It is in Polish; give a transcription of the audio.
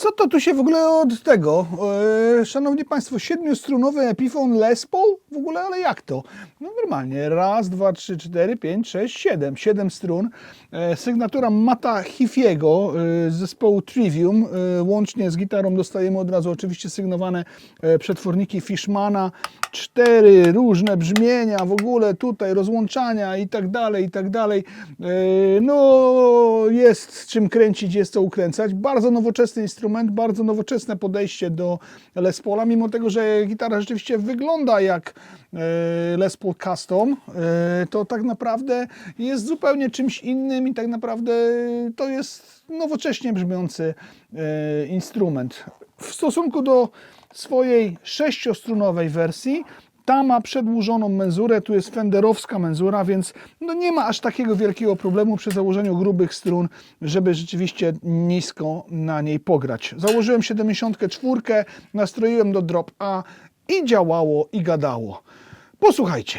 Co to tu się w ogóle od tego? E, szanowni Państwo, siedmiostrunowy Epiphone Les Paul? W ogóle, ale jak to? No normalnie, raz, dwa, trzy, cztery, pięć, sześć, siedem. Siedem strun. E, sygnatura Mata Hifiego e, z zespołu Trivium. Łącznie z gitarą dostajemy od razu oczywiście sygnowane przetworniki Fishmana. Cztery różne brzmienia, w ogóle tutaj rozłączania i tak dalej, i tak dalej. No, jest czym kręcić, jest co ukręcać. Bardzo nowoczesny instrument, bardzo nowoczesne podejście do Les Paula, mimo tego, że gitara rzeczywiście wygląda jak e, Les Paul Custom, e, to tak naprawdę jest zupełnie czymś innym i tak naprawdę to jest nowocześnie brzmiący e, instrument. W stosunku do swojej sześciostrunowej wersji, ta ma przedłużoną menzurę, tu jest fenderowska menzura, więc no nie ma aż takiego wielkiego problemu przy założeniu grubych strun, żeby rzeczywiście nisko na niej pograć. Założyłem 74, nastroiłem do drop A i działało i gadało. Posłuchajcie.